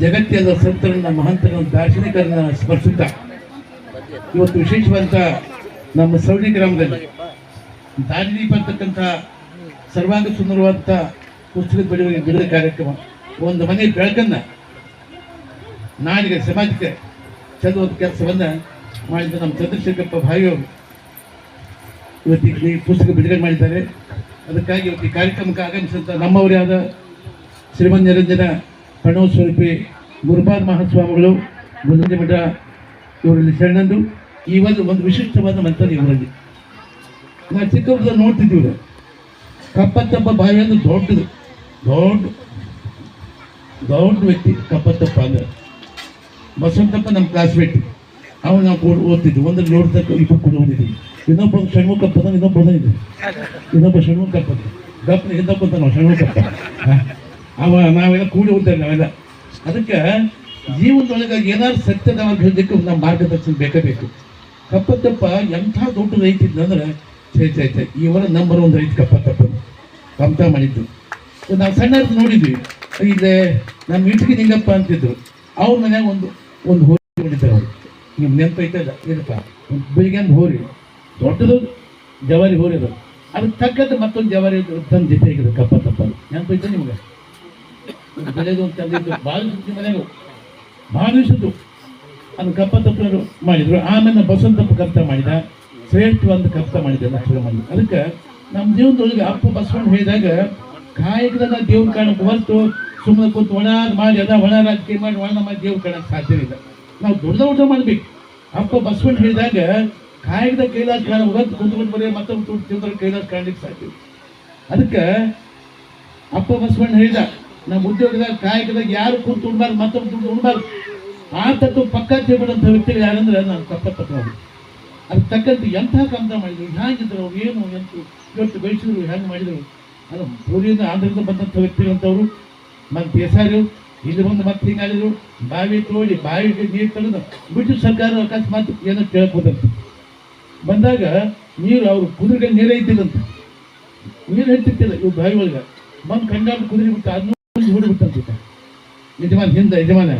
ಜಗತ್ತೆಲ್ಲ ಸಂತರನ್ನ ಮಹಂತರನ್ನ ದಾರ್ಶನಿಕರನ್ನ ಸ್ಮರಿಸುತ್ತಾ, ಇವತ್ತು ವಿಶೇಷವಂತ ನಮ್ಮ ಸವಣಿ ಗ್ರಾಮದಲ್ಲಿ ದಾರಿದೀಪ ಅಂತಕ್ಕಂಥ ಸರ್ವಾಂಗ ಸುಂದರವಾದಂಥ ಪುಸ್ತಕದ ಬಿಡುಗಡೆ ಬಿಡುವ ಕಾರ್ಯಕ್ರಮ, ಒಂದು ಮನೆ ಬೆಳಕನ್ನ ನಾಡಿಗೆ ಸಮಾಜಕ್ಕೆ ಚೆಲ್ಲುವಂಥ ಕೆಲಸವನ್ನ ಮಾಡಿದ ನಮ್ಮ ಚಂದ್ರಶೇಖರಪ್ಪ ಭಾವಿಯವರು ಇವತ್ತಿಗೆ ಪುಸ್ತಕ ಬಿಡುಗಡೆ ಮಾಡಿದ್ದಾರೆ. ಅದಕ್ಕಾಗಿ ಇವತ್ತು ಈ ಕಾರ್ಯಕ್ರಮಕ್ಕೆ ಆಗಮಿಸಿದಂಥ ನಮ್ಮವರೇ ಆದ ಶ್ರೀಮನ್ ನಿರಂಜನ ಸ್ವರೂಪಿ ಗುರುಪಾದ ಮಹಾಸ್ವಾಮಿಗಳು, ಗುರುಜಿ ಮಠ ಇವರಲ್ಲಿ ಸೆಣ್ಣಂದು ಈ ಒಂದು ಒಂದು ವಿಶಿಷ್ಟವಾದ ಮಂತ್ರ ಇವರಲ್ಲಿ. ನಾವು ಚಿಕ್ಕವ್ರದ್ದು ನೋಡ್ತಿದ್ದೀವಿ. ಕಪ್ಪತ್ತಪ್ಪ ಬಾವಿ ಅಂದ್ರೆ ದೊಡ್ಡದು. ದೊಡ್ಡ ದೊಡ್ಡ ವ್ಯಕ್ತಿ ಕಪ್ಪತ್ತಪ್ಪ ಅಂದ್ರೆ. ಬಸವಂತಪ್ಪ ನಮ್ಮ ಕ್ಲಾಸ್ಮೇಟ್ ಅವನು ನಾವು ಕೂಡ ಓದ್ತಿದ್ವಿ. ಒಂದಲ್ಲಿ ನೋಡ್ತಕ್ಕ ಇಬ್ಬರು ಕೂಡ ಓದಿದ್ವಿ ಇನ್ನೊಬ್ಬ ಷಣ್ಮುಖಪ್ಪ ಇನ್ನೊಬ್ಬ ಇನ್ನೊಬ್ಬ ಷಣ್ಮುಖಪ್ಪ ಗಪ್ಪನ ಹಿಂದಪ್ಪ ನಾವು ಷಣ್ಮುಖಪ್ಪ. ಅವ, ನಾವೆಲ್ಲ ಕೂಡಿ ಹೋಗ್ತೇವೆ ನಾವೆಲ್ಲ. ಅದಕ್ಕೆ ಜೀವನದೊಳಗೆ ಏನಾದ್ರು ಸತ್ಯದ ಹೇಳಲಿಕ್ಕೆ ನಮ್ಮ ಮಾರ್ಗದರ್ಶನ ಬೇಕೇ ಬೇಕು. ಕಪ್ಪತ್ತಪ್ಪ ಎಂಥ ದೊಡ್ಡ ರೈತ ಇದ್ದಂದ್ರೆ ಛೇ ಇವರ ನಂಬರ್ ಒಂದು ರೈತ ಕಪ್ಪತ್ತಪ್ಪ. ಕಮತ ಮಾಡಿದ್ದು. ನಾವು ಸಣ್ಣ ನೋಡಿದ್ವಿ. ಇಲ್ಲೇ ನಮ್ಮ ಇಟ್ಟಿಗೆ ನಿಂಗಪ್ಪ ಅಂತಿದ್ರು. ಅವ್ರ ಮನ್ಯಾಗ ಒಂದು ಒಂದು ಹೋರಿ ಮಾಡಿದ್ದಾರೆ ಅವರು. ನಿಮ್ಗೆ ನೆನಪೈತಲ್ಲ ಏನಪ್ಪ? ಒಂದು ಬೆಳಿಗ್ಗೆ ಹೋರಿ. ದೊಡ್ಡದು ಜವಾರಿ ಹೋರಿ ಅದು. ಅದಕ್ಕೆ ತಕ್ಕಂತೆ ಮತ್ತೊಂದು ಜವಾರಿ ತಂದು ಜೊತೆ ಕಪ್ಪ ತಪ್ಪ ನೆನಪೈತೆ ನಿಮ್ಗೆ? ಒಂದು ಬೆಳೆದು ಅಂತ ಭಾವಿಸಿದ್ದು ಭಾಳ ಸುದ್ದಿ ಮನೆಯಾಗ ಭಾಳ ದಿವಸದ್ದು ಅದು ಕಪ್ಪ ತಪ್ಪರು ಮಾಡಿದ್ರು. ಆಮೇಲೆ ಬಸವಂತಪ್ಪ ಕರ್ತ ಮಾಡಿದ. ಶ್ರೇಷ್ಠವಾದ ಕರ್ತ ಮಾಡಿದ ಲಕ್ಷ್ಮಣ ಮಾಡಿ ಅದಕ್ಕೆ ನಮ್ಮ ಜೀವನದೊಳಗೆ ಅಪ್ಪ ಬಸವಣ್ಣ ಹೇಳಿದಾಗ ಕಾಯಕದಾಗ ದೇವ್ರ ಕಾಣಕ್ಕೆ ಹೊರತು ಸುಮ್ಮನೆ ಕೂತು ಒಣ ಮಾಡಿ, ಅದ ಒಣ ರಾಜಕೀಯ ಮಾಡಿ, ಒಣ ಮಾಡಿ ದೇವ್ರ ಕಾಣಕ್ಕೆ ಸಾಧ್ಯವಿಲ್ಲ ನಾವು ದೊಡ್ಡ ಊಟ ಮಾಡ್ಬೇಕು. ಅಪ್ಪ ಬಸವಣ್ಣ ಹೇಳಿದಾಗ ಕಾಯಕದ ಕೈಲಾಸ ಕಾಣ ಹೊರತು ಕುಂತ್ಕೊಂಡು ಬರೀ ಮತ್ತೊಂದು ತಿಂದ್ರೆ ಕೈಲಾಸ ಕಾಣಲಿಕ್ಕೆ ಸಾಧ್ಯ ಅದಕ್ಕೆ ಅಪ್ಪ ಬಸವಣ್ಣ ಹೇಳಿದ ನಮ್ಮ ಉದ್ಯೋಗದಾಗ ಕಾಯಕದಾಗ ಯಾರು ಕೂತು ಉಣ್ಬಾರ್ದು ಮತ್ತೊಬ್ಬ ದುಡ್ಡು ಉಣ್ಬಾರ್ದು. ಆ ತತ್ವ ಪಕ್ಕ ತಿಳ್ಬಿಡಂಥ ವ್ಯಕ್ತಿಗಳು ಯಾರಂದ್ರೆ ನಾನು ಕಪ್ಪತ್ತ ನೋಡಿ ಅದಕ್ಕೆ ತಕ್ಕಂತೆ ಎಂಥ ಕಂತ ಮಾಡಿದ್ರು ಹೇಗಿದ್ರು ಅವ್ರು ಏನು ಎಂತ ಇವತ್ತು ಬೆಳೆಸಿದ್ರು ಹೆಂಗೆ ಮಾಡಿದ್ರು. ಅದು ಪೂರ್ವದಿಂದ ಆಂಧ್ರದಿಂದ ಬಂದಂಥ ವ್ಯಕ್ತಿಗಳಂಥವ್ರು ಮತ್ತು ಹೆಸಾರು, ಇಲ್ಲಿ ಬಂದು ಮತ್ತೆ ಹಿಂಗಾಡಿದ್ರು ಬಾವಿ ತೋಡಿ ಬಾವಿಗೆ ನೀರು ತಡೆದು ಬ್ರಿಟಿಷ್ ಸರ್ಕಾರ ಅಕಸ್ಮಾತ್ ಏನೋ ಕೇಳ್ಬೋದಂತ ಬಂದಾಗ ನೀರು ಅವರು ಕುದುರೆಗೆ ನೀರೇ ಇದ್ದಿಲ್ಲಂತ. ನೀರು ಹೆಚ್ಚಿತ್ತಿಲ್ಲ ಇವು ಬಾವಿ ಒಳಗೆ. ಬಂದು ಕಂಡಾಡು ಕುದುರೆ ಬಿಟ್ಟು ಅದನ್ನ ಯಜಮಾನ್ ಹಿಂದೆ ಯಜಮಾನ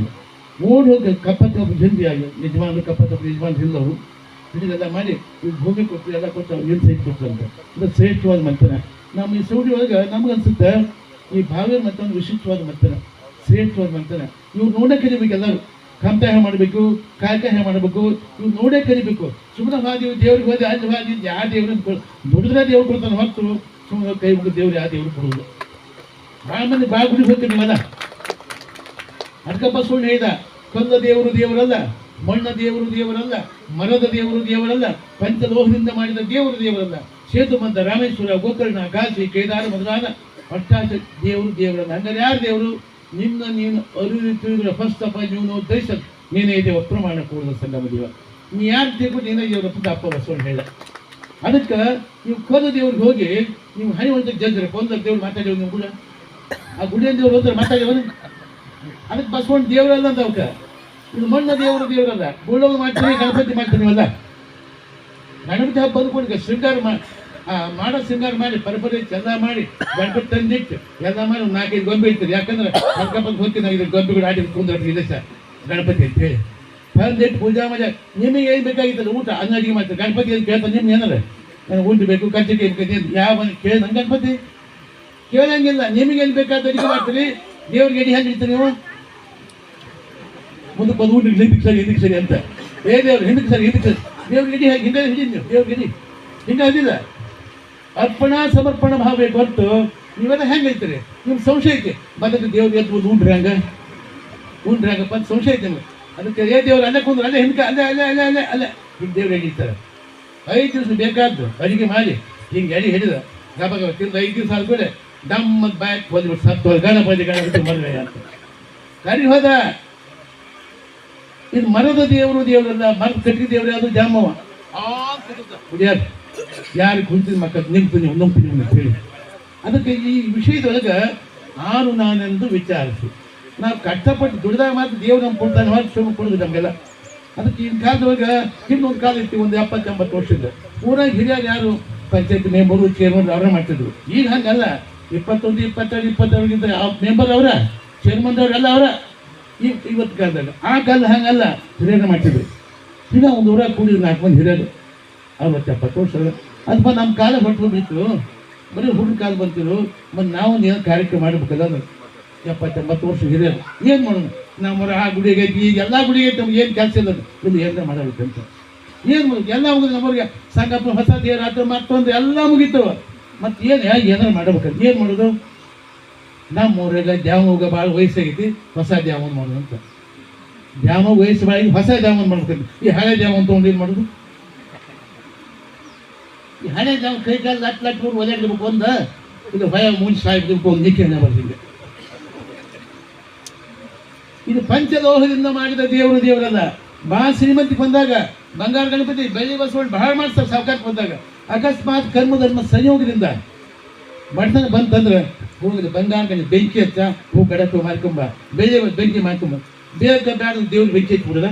ಹೋಗಿ ಕಪ್ಪತ್ತ ಹಿಂದಿ ಆಗಿ ಕಪ್ಪ ಕಪ್ಪತ್ತ ಯಜಮಾನ್ ಹಿಂದವರು. ಇದನ್ನೆಲ್ಲ ಮಾಡಿ ಈ ಭೂಮಿ ಕೊಟ್ಟು ಎಲ್ಲ ಕೊಟ್ಟು ಏನು ಸೈಟ್ ಕೊಟ್ಟಂತೆ ಇದು ಶ್ರೇಷ್ಠವಾದ ಮಂಥನ. ನಮ್ಮ ಈ ಸೌಡಿ ಒಳಗೆ ನಮಗನ್ಸುತ್ತೆ, ಈ ಭಾವ್ಯ ಮಂಥನ ವಿಶಿಷ್ಟವಾದ ಮಂಥನ. ಶ್ರೇಷ್ಠವಾದ ಮಂಥನ. ಇವ್ರು ನೋಡೇ ಕರಿಬೇಕು ಎಲ್ಲರೂ ಕಂತ ಹೇಗೆ ಮಾಡಬೇಕು ಕಾಯಕ ಹೇಗೆ ಮಾಡಬೇಕು, ಇವ್ರು ನೋಡೇ ಕರಿಬೇಕು ಸುಮ್ಮನೆ ಹಾದಿವು ದೇವ್ರಿಗೆ ಹೋದೆ ಅಲ್ಲಿ ಹಾದಿ ಯಾವ ದೇವ್ರನ್ನ ದುಡಿದ್ರೆ ದೇವ್ರು ಕೊಡ್ತಾನೆ ಹೊತ್ತು ಸುಮ್ಮನೆ ಕೈ ಮುಗಿದು ದೇವ್ರು ಯಾವ ದೇವ್ರು ಕೊಡೋದು ಭಾಳ ಮಂದಿ ಭಾಳ ಗುಡಿ ಅದಕ್ಕಪ್ಪ ಸುಳ್ಳು ಹೇಳಿದ. ಕಂದ ದೇವರು ದೇವರಲ್ಲ, ಮಣ್ಣ ದೇವರು ದೇವರಲ್ಲ, ಮರದ ದೇವರು ದೇವರಲ್ಲ, ಪಂಚಲೋಹದಿಂದ ಮಾಡಿದ ದೇವರು ದೇವರಲ್ಲ. ಸೇತು ರಾಮೇಶ್ವರ, ಗೋಕರ್ಣ, ಕಾಶಿ, ಕೇದಾರ ಮೊದಲಾದ ಅಷ್ಟಾಶ ದೇವರು ದೇವರಲ್ಲ. ಹಂಗಾರೆ ಯಾರು ದೇವರು? ನಿನ್ನ ನೀನು ಅರಿವು ತಿಳಿದ್ರೆ ಫಸ್ಟ್ ಅಪ್ಪ ನೀನು ಉದ್ದೇಶ ನೀನೇ ದೇವ ಪ್ರಮಾಣ ಕೂಡ ಸಂಗಮ ದೇವ ನೀ ಯಾರು ದೇವರು? ನೀನೇ ದೇವರಪ್ಪ ಅಪ್ಪ ಬಸವಣ್ಣ ಹೇಳ ಅದಕ್ಕೆ ನೀವು ಕೋದ ದೇವ್ರಿಗೆ ಹೋಗಿ, ನೀವು ಹನಿ ಒಂದು ಜಜ್ರೆ ಕೊಂದ ದೇವ್ರು ಮಾತಾಡಿ ನೀವು ಕೂಡ ಆ ಗುಡಿಯ ದೇವ್ರು ಹೋದ್ರೆ ಮಾತಾಡಿ ಅದಕ್ಕೆ ಬಸವಣ್ಣ ದೇವರಲ್ಲ ಅಂತ ಅವಕ್ಕೆ. ಇದು ಮಣ್ಣ ದೇವರು, ದೇವರಲ್ಲ. ಗುಳ್ಳೋದು ಮಾಡ್ತೀವಿ ಗಣಪತಿ ಮಾಡ್ತೀವಿ ಅಲ್ಲ. ಗಣಪತಿ ಹಬ್ಬ ಬಂದ್ಕೊಂಡು ಶೃಂಗಾರ ಮಾಡಿ ಶೃಂಗಾರ ಮಾಡಿ, ಪರಪರಿ ಚಂದ ಮಾಡಿ, ಗಣಪತಿ ತಂದಿಟ್ಟು ಎಲ್ಲ ಮಾಡಿ ನಾಲ್ಕೈದು ಗೊಂಬೆ ಇಡ್ತೀರಿ. ಯಾಕಂದ್ರೆ ಕರ್ಕೊಂಡ್ ಹೋಗ್ತೀನಿ ಇದು ಗೊಂಬೆಗಳು ಆಡಿ ಕುಂದ್ರೆ ಇದೆ ಸರ್. ಗಣಪತಿ ಅಂತ ಹೇಳಿ. ತಂದಿಟ್ಟು ಪೂಜಾ ಮಜಾ ನಿಮಗೆ ಏನು ಬೇಕಾಗಿತ್ತಲ್ಲ ಊಟ? ಅನ್ನ ಅಡಿಗೆ ಗಣಪತಿ ಏನು ಕೇಳ್ತಾರೆ ನಿಮ್ಗೆ ಏನಾರ? ನನಗೆ ಊಟ ಬೇಕು ಬೇಕು ಯಾವ ಮನೆ ಗಣಪತಿ? ಕೇಳಂಗಿಲ್ಲ. ನಿಮಗೆ ಏನು ಬೇಕಾದ ಅಡಿಗೆ ಮಾಡ್ತೀರಿ? ದೇವ್ರಿಗೆ ಎಡಿ ಹೆಂಗೆ ಇಡ್ತೀರಿ ನೀವು? ಮುಂದಕ್ಕೆ ಬಂದು ಊಟ ಹಿಂದಕ್ಕೆ ಸರಿ ಹಿಂದಕ್ಕೆ ಸರಿ ಅಂತ. ಏ ದೇವ್ರು ಹಿಂದಕ್ಕೆ ಸರಿ ಹಿಂದಕ್ಕೆ ಸರಿ ದೇವ್ರಿಗೆ ಎಡಿ ಹೇಗೆ ಹಿಂದೆ ಹಿಡಿ ನೀವು, ದೇವ್ರಿಗೆ ಎಡಿ ಹಿಂಗೆ ಅದಿಲ್ಲ ಅರ್ಪಣಾ ಸಮರ್ಪಣ ಭಾವ ಬೇಕು ಹೊರತು ನೀವೆಲ್ಲ ಹೆಂಗೆ ಇರ್ತೀರಿ ನಿಮ್ಗೆ ಸಂಶಯ ಐತೆ. ಮತ್ತೆ ದೇವ್ರಿಗೆ ಎದ್ದು ಬಂದು ಉಂಡ್ರಿ ಹಂಗ? ಉಂಡ್ರಿ ಹಂಗಪ್ಪ ಅಂತ ಸಂಶಯ ಐತೆ ನಿಮ್ಗೆ. ಅದಕ್ಕೆ ಏ ದೇವ್ರು, ಅಲ್ಲೇ ಕುಂದ್ರೆ, ಅಲ್ಲೇ ಹಿಂದಕ್ಕೆ ಅಲ್ಲೇ ಅಲ್ಲೇ ಅಲ್ಲೇ ಅಲ್ಲೇ ಅಲ್ಲೇ. ಹಿಂಗೆ ದೇವ್ರು ಎಡಿತಾರೆ ಐದು ದಿವಸ ಬೇಕಾದ್ದು ಅಡಿಗೆ ಮಾಡಿ. ಹಿಂಗೆ ಎಡಿ ಹಿಡಿದ ಗಬ ತಿಂದು ಐದು ದಿವಸ ಆದ್ಮೇಲೆ ಡಮ್ಮ ಬ್ಯಾಕ್ ಬಂದ್ಬಿಟ್ಟು ಸತ್ತು ಗಣಪತಿ ಗಣಪತಿ ಮದುವೆ ಅಂತ. ಕರಿ ಹೋದ. ಇದು ಮರದ ದೇವರು ದೇವರಲ್ಲ, ಮರದ ಕಟ್ಟಿ ದೇವರು ಯಾವುದು ಜಾಮವ. ಕುಡಿಯಾರ ಯಾರು ಕುಂತಿದ ಮಕ್ಕಳು, ನಿಂತು ನೀವು ನೀವು ಅಂತ ಹೇಳಿ. ಅದಕ್ಕೆ ಈ ವಿಷಯದೊಳಗೆ ನಾನು ನಾನೆಂದು ವಿಚಾರಿಸಿ. ನಾವು ಕಷ್ಟಪಟ್ಟು ದುಡಿದಾಗ ಮಾತ್ರ ದೇವ್ರು ನಮ್ಗೆ ಕೊಡ್ತಾನೆ, ಮಾತ್ರ ಕೊಡೋದು ನಮಗೆಲ್ಲ. ಅದಕ್ಕೆ ಈ ಕಾಲದೊಳಗೆ ಇನ್ನೊಂದು ಕಾಲ ಇತ್ತು, ಒಂದು ಎಪ್ಪತ್ತು ಎಂಬತ್ತು ವರ್ಷದ ಊರಾಗ ಹಿರಿಯರು ಯಾರು, ಪಂಚಾಯತ್ ಮೆಂಬರು ಚೇರ್ಮನ್ ಅವರೇ ಮಾಡ್ತಿದ್ರು. ಈಗ ಹಂಗಲ್ಲ. ಇಪ್ಪತ್ತೊಂದು, ಇಪ್ಪತ್ತೆರಡು ಇಪ್ಪತ್ತೆರಡುಗಿಂತ ಯಾವ ಮೆಂಬರ್ ಅವರ? ಚೇರ್ಮನ್ ಅವರೆಲ್ಲ ಅವರ? ಈ ಇವತ್ತು ಕಾಲದಾಗ ಆ ಕಾಲ ಹಂಗಲ್ಲ. ಹಿರಿಯರು ಮಾಡ್ತಿದ್ರು. ಈಗ ಒಂದು ಊರಾಗ ಕೂಡಿದ್ರು ನಾಲ್ಕು ಮಂದಿ ಹಿರಿಯರು. ಅರವತ್ತು ಎಪ್ಪತ್ತು ವರ್ಷ ಅಥವಾ ನಮ್ಮ ಕಾಲ ಹೊಟ್ಟು ಬಿತ್ತು ಬರೀ ಹುಡುಗ ಕಾಲ ಬಂತಿರು ಮತ್ತು ನಾವೊಂದು ಏನೋ ಕಾರ್ಯಕ್ರಮ ಮಾಡಬೇಕಲ್ಲ ಎಪ್ಪತ್ತೆಂಬತ್ತು ವರ್ಷ ಹಿರಿಯರು. ಏನು ಮಾಡೋಣ? ನಮ್ಮ ಆ ಗುಡಿಗೆ ಐತಿ ಈಗ ಎಲ್ಲ ಗುಡಿಗೆ ನಮ್ಗೆ ಏನು ಕೆಲಸ ಇಲ್ಲ ಇಲ್ಲಿ ಏನಾರ ಮಾಡಬೇಕಂತ ಏನು ಮಾಡೋದು ಎಲ್ಲ ಮುಗಿದು ನಮ್ಮವ್ರಿಗೆ ಸಂಗಪ್ಪ ಹೊಸ ದೇವರಾತ್ರ ಮತ್ತೊಂದು ಎಲ್ಲ ಮುಗೀತು. ಮತ್ತೆ ಏನು ಏನಾರು ಮಾಡ್ಬೇಕಂತ ಏನು ಮಾಡೋದು? ನಮ್ಮ ಊರೆಲ್ಲ ದ್ಯಾಮೋಗ ಭಾಳ ವಯಸ್ಸಾಗೈತಿ, ಹೊಸ ದ್ಯಾಮನ್ ಮಾಡೋದು ಅಂತ. ದ್ಯಾಮ ವಯಸ್ಸು ಭಾಳ ಹೊಸ ದ್ಯಾಮನ್ ಮಾಡ್ಬೇಕಂತ. ಈ ಹಳೆ ದ್ಯಾಮನ್ ತೊಗೊಂಡು ಏನು ಮಾಡೋದು? ಈ ಹಳೆ ದ್ಯಾಮ ಕೈ ಕಾಲು ಲಟ್ ಲಟ್ ಒಲೆ ಒದಗಿಡ್ಬೇಕು ಒಂದ. ಇದು ಭಯ ಮುಂಚೆ ಸಾಯ್ಬೇಕು ಒಂದು ನಿಖೇನ ಬರ್ತಿದ್ದೆ ಇದು ಪಂಚಲೋಹದಿಂದ ಮಾಡಿದ ದೇವರು ದೇವರಲ್ಲ. ಬಾ ಶ್ರೀಮತಿ ಬಂದಾಗ ಬಂಗಾರ ಗಣಪತಿ, ಬೆಳ್ಳಿ ಬಸವಣ್ಣ ಬಹಳ ಮಾಡ್ತಾರೆ ಸಾವುಕಾರ ಬಂದಾಗ. ಅಕಸ್ಮಾತ್ ಕರ್ಮ ಧರ್ಮ ಸಂಯೋಗದಿಂದ ಬಡತನ ಬಂತಂದ್ರೆ ಹೋಗಿಲ್ಲ ಬಂಗಾರ ಬೆಂಕಿ ಹಚ್ಚ, ಹೂ ಕಡಕು ಮಾಡ್ಕೊಂಬ ಬೇರೆ ಬೆಂಕಿ ಮಾಡ್ಕೊಂಬ ಬೇಗ ಬೇಡ ದೇವ್ರು ಬೆಂಕಿ ಹಚ್ಬಿಡದ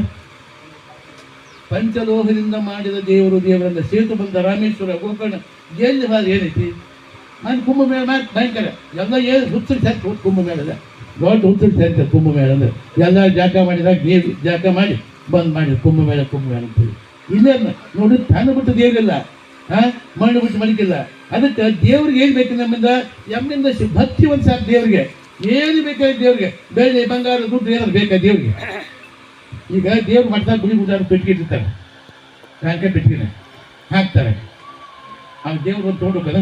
ಪಂಚಲೋಹದಿಂದ ಮಾಡಿದ ದೇವರು ದೇವರನ್ನ ಸೇತು ಬಂದ ರಾಮೇಶ್ವರ ಗೋಕರ್ಣ ಎಲ್ಲಿ ಹಾಲು ಏನೈತಿ? ನಾನು ಕುಂಭಮೇಳ ಮಾಡಿ ಭಯಂಕರ. ಎಲ್ಲ ಏನು ಹುಚ್ಚರು ಸಾಕು ಕುಂಭಮೇಳದ ದೊಡ್ಡ ಹುಚ್ಚರು ಸೇರ್ತಾರೆ ಕುಂಭಮೇಳ ಅಂದ್ರೆ ಎಲ್ಲ ಜಾಕ ಮಾಡಿದಾಗ ದೇವಿ ಜಾಕ ಮಾಡಿ ಬಂದ್ ಮಾಡಿ ಕುಂಭಮೇಳ ಕುಂಭಮೇಳ ಅಂತೇಳಿ. ಇಲ್ಲೇ ನೋಡಿ, ತಾನು ಬಿಟ್ಟು ದೇವರಿಲ್ಲ. ಮಣ್ಣು ಬಿಟ್ಟು ಮಡಿಕಿಲ್ಲ ಅದಕ್ಕೆ ದೇವ್ರಿಗೆ ಏನು ಬೇಕು ನಮ್ಮಿಂದ? ಎಮ್ಮಿಂದ ಭಕ್ತಿ ಒಂದು ಸಾಕು ದೇವ್ರಿಗೆ. ಏನು ಬೇಕಾಗಿತ್ತು ದೇವ್ರಿಗೆ. ಬೆಳ್ಳಿ, ಬಂಗಾರ ದುಡ್ಡು ಏನಾದ್ರು ಬೇಕಾ ದೇವ್ರಿಗೆ? ಈಗ ದೇವ್ರ ಮಠದಾಗ ಗುಡಿ ಗುಡ್ಡ ಪೆಟ್ಟಿಗೆ ಇಟ್ಟಿರ್ತಾರೆ. ಕಾಂಕ ಪೆಟ್ಟಿಗೆ ಹಾಕ್ತಾರೆ. ಆ ದೇವ್ರು ಒಂದು ತೊಗೊಂಡೋಗದ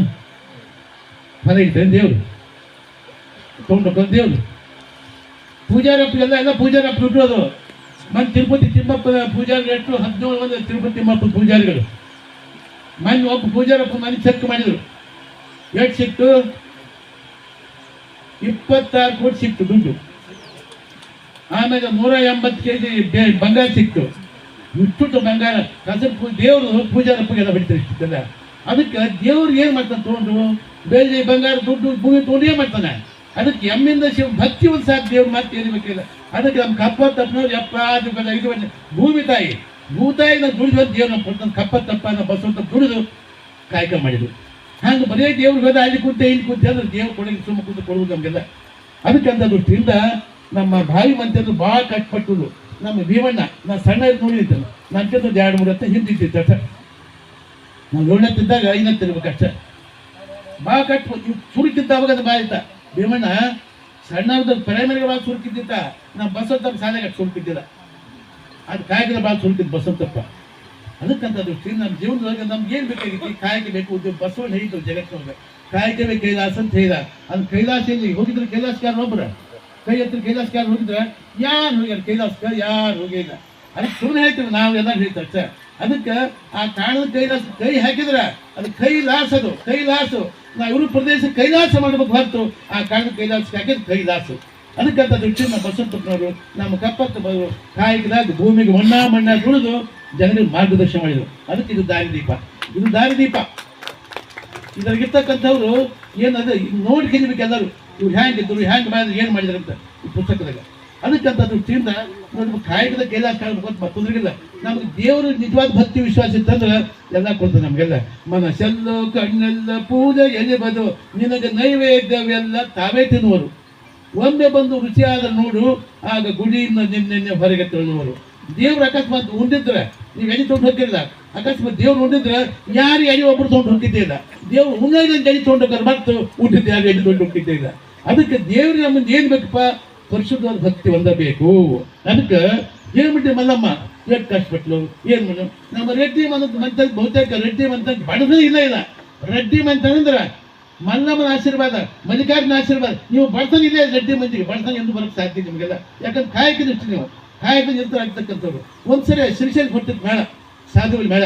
ಮನೆ ಇಡ್ತಾನೆ ದೇವ್ರು. ತೊಗೊಂಡೋಗ್ತಾನೆ ದೇವ್ರು. ಪೂಜಾರಪ್ಪ ಎಲ್ಲ ಎಲ್ಲ ಪೂಜಾರಪ್ಪ ದುಡ್ಡು ಅದು. ಮನೆ ತಿರುಪತಿ ತಿಮ್ಮಪ್ಪ ಪೂಜಾರಿ ಎಷ್ಟು? ಹದಿನೇಳು ಮಂದಿ ತಿರುಪತಿ ತಿಮ್ಮಪ್ಪ ಪೂಜಾರಿಗಳು. ಮೊನ್ನೆ ಒಬ್ಬ ಪೂಜಾರಪ್ಪ ಮನೆ ಚೆಕ್ ಮಾಡಿದ್ರು. ಎಷ್ಟು ಸಿಕ್ತು ಇಪ್ಪತ್ತಾರು ಕೋಟಿ ಸಿಕ್ತು ದುಡ್ಡು. ಆಮೇಲೆ ನೂರ ಎಂಬತ್ತು ಕೆ ಜಿ ಬಂಗಾರ ಸಿಕ್ತು ಇಷ್ಟು ಬಂಗಾರ. ಕಸರು ದೇವರು ಪೂಜಾರಪ್ಪಗೆಲ್ಲ ಬಿಡ್ತಾರೆ ಇಷ್ಟೆಲ್ಲ ಅದಕ್ಕೆ ದೇವ್ರು ಏನು ಮಾಡ್ತಾನೆ ತೊಗೊಂಡು? ಬೆಳ್ಳಿ, ಬಂಗಾರ, ದುಡ್ಡು, ಭೂಮಿ ತೊಗೊಂಡು ಏನು ಮಾಡ್ತಾನೆ? ಅದಕ್ಕೆ ಎಮ್ಮಿಂದ ಶಿವ ಭಕ್ತಿ ಒಂದು ಸಾಕು ದೇವ್ರು ಮತ್ತೆ ಏನು ಬೇಕಿಲ್ಲ ಅದಕ್ಕೆ ನಮ್ಮ ಕಪ್ಪ ತಪ್ಪಿನವ್ರು ಎಪ್ಪ ಅದು ಭೂಮಿ ತಾಯಿ. ಭೂತಾಯಿನ ದುಡಿದು ದೇವ್ರನ್ನ ಕಪ್ಪ ತಪ್ಪ ಬಸವಂತ ದುಡಿದು ಕಾಯಕ ಮಾಡಿದ್ರು. ಹಂಗೆ ಬರೀ ದೇವ್ರು ಹೋದ ಅಲ್ಲಿ ಕುಂತೆ, ಇಲ್ಲಿ ಕುಂತೆ ಅಂದ್ರೆ ದೇವ್ರು ಕೊಡೋಕೆ ಸುಮ್ಮ ಕುಂತು ಕೊಡುವುದು ನಮಗೆಲ್ಲ. ಅಂತ ದೃಷ್ಟಿಯಿಂದ ನಮ್ಮ ಭಾವಿ ಮಂತ್ರಿಗಳು ಭಾಳ ಕಷ್ಟಪಟ್ಟರು ನಮ್ಮ ಭೀಮಣ್ಣ, ನಾ ಸಣ್ಣ ನೋಡಿದ್ದೆ ನನ್ನ ಜೊತೆ ಎರಡು ಮೂರು ಹತ್ತು ಹಿಂದಿದ್ದಿತ್ತು ಅಷ್ಟ. ನಾವು ಏಳತ್ತಿದ್ದಾಗ ಐನತ್ತಿರ್ಬೇಕು ಅಷ್ಟೇ. ಭಾಳ ಕಟ್ಬಿಟ್ಟು ಸುರುಕಿದ್ದ ಅವಾಗ ಅದು ಬಾಯಿತ ಭೀಮಣ್ಣ, ಸಣ್ಣ ಪ್ರೈಮರಿಗೆ ಭಾಳ ಸುರುಕಿದ್ದಿತ್ತ ನಮ್ಮ ಅಂತ ಶಾಲೆಗೆ ಸುರುಕಿದ್ದಿಲ್ಲ ಅದು ಕಾಯಕದ ಭಾಳ ಸುರುಕಿದ್ದು ಬಸವಂತಪ್ಪ ಅದಕ್ಕಂತ ದೃಷ್ಟಿ ನಮ್ಮ ಜೀವನದೊಳಗೆ ನಮ್ಗೆ ಏನು ಬೇಕಾಗಿತ್ತು? ಕಾಯಕ ಬೇಕು, ಉದ್ಯೋಗ ಬಸವಣ್ಣ ಹೇಳಿದ್ರು ಜಗತ್ತಿನೊಳಗೆ ಕಾಯಕವೇ ಕೈಲಾಸ ಅಂತ ಹೇಳಿದ. ಅದು ಕೈಲಾಸ ಎಲ್ಲಿ ಹೋಗಿದ್ರೆ ಕೈಲಾಸಕಾರ ಒಬ್ಬರ ಕೈ ಹತ್ರ ಕೈಲಾಸಕಾರ ಹೋಗಿದ್ರೆ ಯಾರು ಹೋಗ್ಯಾರ? ಕೈಲಾಸಕಾರ ಯಾರು ಹೋಗಿಲ್ಲ ಅದಕ್ಕೆ ಸುಮ್ಮನೆ ಹೇಳ್ತೀವಿ, ನಾವು ಎಲ್ಲ ಹೇಳ್ತಾರೆ ಅಷ್ಟೇ. ಅದಕ್ಕೆ ಆ ಕಾಣದ ಕೈಲಾಸ ಕೈ ಹಾಕಿದ್ರೆ ಅದು ಕೈಲಾಸದು ಕೈಲಾಸು. ನಾವು ಇವರು ಪ್ರದೇಶ ಕೈಲಾಸ ಮಾಡಬೇಕು ಹೊರತು ಆ ಕಾಣದ ಕೈಲಾಸಕ್ಕೆ ಹಾಕಿದ್ರೆ ಕೈಲಾಸು. ಅದಕ್ಕಂತ ದೃಷ್ಟಿಯಿಂದ ಬಸವಂತಪ್ಪನವರು ನಮ್ಮ ಕಪ್ಪತ್ತ ಬರು ಕಾಯಕದಾಗ ಭೂಮಿಗೆ ಮಣ್ಣ ಮಣ್ಣ ತುಳಿದು ಜನರಿಗೆ ಮಾರ್ಗದರ್ಶನ ಮಾಡಿದರು. ಅದಕ್ಕೆ ಇದು ದಾರಿದೀಪ. ಇದು ದಾರಿದೀಪ. ಇದ್ರಾಗಿರ್ತಕ್ಕಂಥವ್ರು ಏನಂದ್ರೆ ನೋಡಿ ಕಲಿಬೇಕು ಎಲ್ಲರೂ, ಇವ್ರು ಹ್ಯಾಂಗಿದ್ರು ಹ್ಯಾಂಗ್ ಮಾಡಿದ್ರು, ಏನು ಮಾಡಿದ್ರು ಅಂತ ಈ ಪುಸ್ತಕದಾಗ. ಅದಕ್ಕಂತ ದೃಷ್ಟಿಯಿಂದ ನೋಡಿ ಕಾಯಕದ ಕೈಲಾಸ ಕಾಣಬೇಕು ಮತ್ತು ತೊಂದರೆಗಿಲ್ಲ ನಮ್ಗೆ ದೇವರು ನಿಜವಾದ ಭಕ್ತಿ ವಿಶ್ವಾಸ ಇತ್ತಂದ್ರೆ ಎಲ್ಲ ಕೊಡ್ತದೆ ನಮಗೆಲ್ಲ. ಮನಸ್ಸೆಲ್ಲೋ ಕಣ್ಣೆಲ್ಲ ಪೂಜೆ ಎಲ್ಲಿ ಬದು ನಿನಗೆ ನೈವೇದ್ಯವೆಲ್ಲ ತಾವೇ ತಿನ್ನುವರು. ಒಮ್ಮೆ ಬಂದು ರುಚಿಯಾದ ನೋಡು, ಆಗ ಗುಡಿಯಿಂದ ನಿನ್ನೆ ಹೊರಗೆ ತಳ್ಳುವರು ದೇವ್ರು ಅಕಸ್ಮಾತ್ ಉಂಡಿದ್ರೆ, ನೀವು ಎಣಿ ತೊಗೊಂಡು ಹೋಗಿಲ್ಲ ಅಕಸ್ಮಾತ್ ದೇವ್ರು ಉಂಡಿದ್ರೆ ಯಾರು ಎಣಿ ಒಬ್ರು ತೊಗೊಂಡು ಹೋಗಿದ್ದೇ ಇಲ್ಲ. ದೇವ್ರು ಉಣ್ಣಾಗ ಎಣಿ ತೊಗೊಂಡು ಮತ್ತು ಉಂಡಿದ್ದು ಯಾರು ಎಣ್ಣೆ ತೊಗೊಂಡು ಹೋಗಿದ್ದೇ ಇಲ್ಲ. ಅದಕ್ಕೆ ದೇವ್ರು ನಮ್ಮನ್ನು ಏನು ಬೇಕಪ್ಪ? ಪರಿಶುದ್ಧವಾದ ಭಕ್ತಿ ಹೊಂದಬೇಕು. ಅದಕ್ಕೆ ಹೇಳ್ಬಿಟ್ಟೆ ಮಲ್ಲಮ್ಮ? ಎಷ್ಟು ಕಷ್ಟಪಟ್ಲು ಏನು ಮನು ನಮ್ಮ ರೆಡ್ಡಿ ಮನ ಮಂತ, ಬಹುತೇಕ ರೆಡ್ಡಿ ಮಂತ ಬಡದೇ ಇಲ್ಲ ಇಲ್ಲ. ರೆಡ್ಡಿ ಮಂತ ಅಂದ್ರೆ ಮಲ್ಲಮ್ಮನ ಆಶೀರ್ವಾದ, ಮಲ್ಲಿಕಾರ್ಜುನ ಆಶೀರ್ವಾದ, ನೀವು ಬಡತನ ಇಲ್ಲೇ ಗಡ್ಡಿ ಮಂದಿಗೆ ಬಡತನ ಎಂದು ಬರೋಕ್ಕೆ ಸಾಧ್ಯ ನಿಮಗೆಲ್ಲ. ಯಾಕಂದ್ರೆ ಕಾಯಕದ ದೃಷ್ಟಿ ನೀವು. ಕಾಯಕ ನಿರ್ತರ ಆಗ್ತಕ್ಕಂಥವ್ರು. ಒಂದ್ಸರಿ ಶ್ರೀಶೈಲ ಕೊಟ್ಟಿದ್ದು ಮೇಳ, ಸಾಧುಗಳು ಮೇಳ.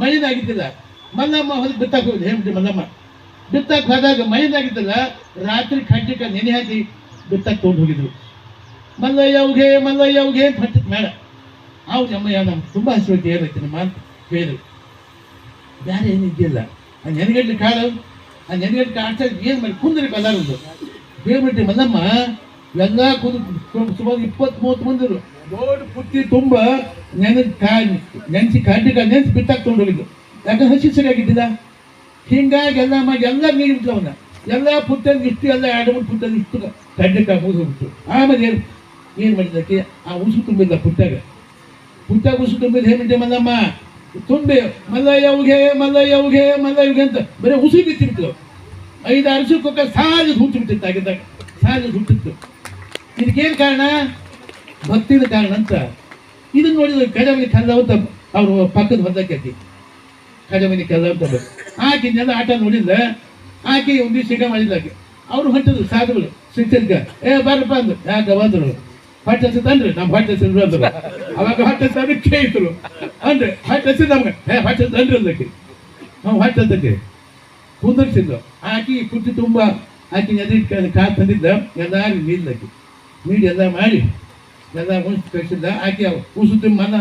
ಮಳೆದಾಗಿದ್ದಿಲ್ಲ ಮಲ್ಲಮ್ಮ ಹೊಲಕ್ಕೆ ಬಿತ್ತಾಕ ಹೋಗಿದ್ದು. ಹೇಳ್ಬಿಟ್ಟು ಮಲ್ಲಮ್ಮ. ಬಿತ್ತಾಕ ಹೋದಾಗ ಮಳೆದಾಗಿದ್ದಿಲ್ಲ ರಾತ್ರಿ ಖಂಡಿಕ ನೆನೆ ಹಾಕಿ ಬಿತ್ತಾಕ ತೊಗೊಂಡು ಹೋಗಿದ್ರು. ಮಲ್ಲಯ್ಯ ಅವ್ಗೆ ಮಲ್ಲಯ್ಯ ಅವ್ಗೆ ಅಂತ ಹೊಟ್ಟಿದ್ ಮೇಳ. ಅವ್ರು ಅಮ್ಮಯ್ಯ ನಮ್ಗೆ ತುಂಬ ಹಸಿರು ಏನಾಯ್ತು ನಮ್ಮ ಅಂತ ಬೇರೆ ಏನಿದ್ದಿಲ್ಲ ನಾನು ನೆನಗಡ್ಲಿ ಕಾಳು? ಆ ನೆನಗಡ್ಲಿ ಕಾಡ್ತಾ ಏನು ಮಾಡಿ ಕುಂದ್ರಿ ಎಲ್ಲಾರು ಬೇಬಿಟ್ಟು ಮಲ್ಲಮ್ಮ. ಎಲ್ಲ ಕುಂದು ಸುಮಾರು ಇಪ್ಪತ್ತು ಮೂವತ್ತು ಮಂದಿರು. ದೊಡ್ಡ ಪುಟ್ಟಿ ತುಂಬ ನೆನೆ ಕಾ ನೆನೆಸಿ ಕಾಂಡಿ ಕಾಳು ನೆನೆಸಿ ಬಿತ್ತಾಕ್ ತೊಗೊಂಡೋಗಿದ್ದು. ಯಾಕಂದ್ರೆ ಹಸಿ ಸರಿಯಾಗಿದ್ದಿಲ್ಲ. ಹಿಂಗಾಗಿ ಎಲ್ಲ ಮಾಡಿ ಎಲ್ಲ ನೀರು ಅವನ ಎಲ್ಲ ಪುತ್ತಲ್ಲಿ ಇಷ್ಟು, ಎಲ್ಲ ಎರಡು ಮೂರು ಪುತ್ತಲ್ಲಿ ಇಷ್ಟು ಕಡ್ಡಕ್ಕೆ ಮುಗಿಸ್ಬಿಟ್ಟು ಆಮೇಲೆ ಏನು ಏನು ಮಾಡಿದ್ದಕ್ಕೆ ಆ ಉಸು ತುಂಬಿಲ್ಲ ಪುಟ್ಟಾಗ ಪುಟ್ಟಾಗ ಉಸು ತುಂಬಿದ ಹೇಳ್ಬಿಟ್ಟೆ ಮಲ್ಲಮ್ಮ? ತುಂಬಿ ಮಲ್ಲಯ್ಯವ್ಗೆ ಮಲ್ಲಯ್ಯವ್ಗೆ ಮಲ್ಲಯ್ಯವ್ಗೆ ಅಂತ ಬರೀ ಉಸಿ ಬಿತ್ತಿಬಿಟ್ಟು ಐದು ಅರಸಕ್ಕೊಕ್ಕ ಸಾಲ ಹುಟ್ಟಿಬಿಟ್ಟಿತ್ತು ಆಗಿದ್ದಾಗ ಸಾಲ ಹುಟ್ಟಿತ್ತು ಇದಕ್ಕೇನು ಕಾರಣ? ಭಕ್ತಿದ ಕಾರಣ ಅಂತ. ಇದನ್ನ ನೋಡಿದ್ರೆ ಕಜಮನಿ ಕಲ್ಲ ಅಂತ ಅವರು ಪಕ್ಕದ ಹೊಂದಕ್ಕೆ ಕಜಮನಿ ಕಲ್ಲ ಅಂತ ಆಕಿನೆಲ್ಲ ಆಟ ನೋಡಿಲ್ಲ ಆಕೆ ಒಂದು ಸಿಗ ಮಾಡಿದ್ದಾಕೆ ಅವರು ಹೊಂಟಿದ್ರು ಸಾಧುಗಳು ಶಿಕ್ಷಕ ಏ, ಬರಪ್ಪ ಅಂದ್ರು. ಯಾಕೆ ಬಂದ್ರು ಹೊಟ್ಟೆ ಹಸಿ ನಮ್ ಹೊಟ್ಟೆ ಹಸಿ ಅಂದ್ರು. ಅವಾಗ ಹೊಟ್ಟೆ ಹಸಿ ಕೇಳಿದ್ರು. ಅಂದ್ರೆ ಹೊಟ್ಟೆ ಹಸಿ ನಮ್ಗೆ. ಏ ಹೊಟ್ಟೆ ತಂದ್ರಿ ಅಂದಕ್ಕೆ ನಾವು ಹೊಟ್ಟೆ ಹಸಕ್ಕೆ ಕುಂದರ್ಸಿದ್ದು ಆಕಿ ಕುಟ್ಟಿ ತುಂಬ, ಆಕಿ ಎದುರು ಕಾಲು ತಂದಿದ್ದ ಎಲ್ಲಾರು ನೀಡ್ಲಕ್ಕೆ ನೀಡಿ ಎಲ್ಲ ಮಾಡಿ, ಎಲ್ಲ ಉಣಿಸಿ ಕಳಿಸಿದ್ದ ಆಕಿ ಉಸು ತುಂಬ ಮನ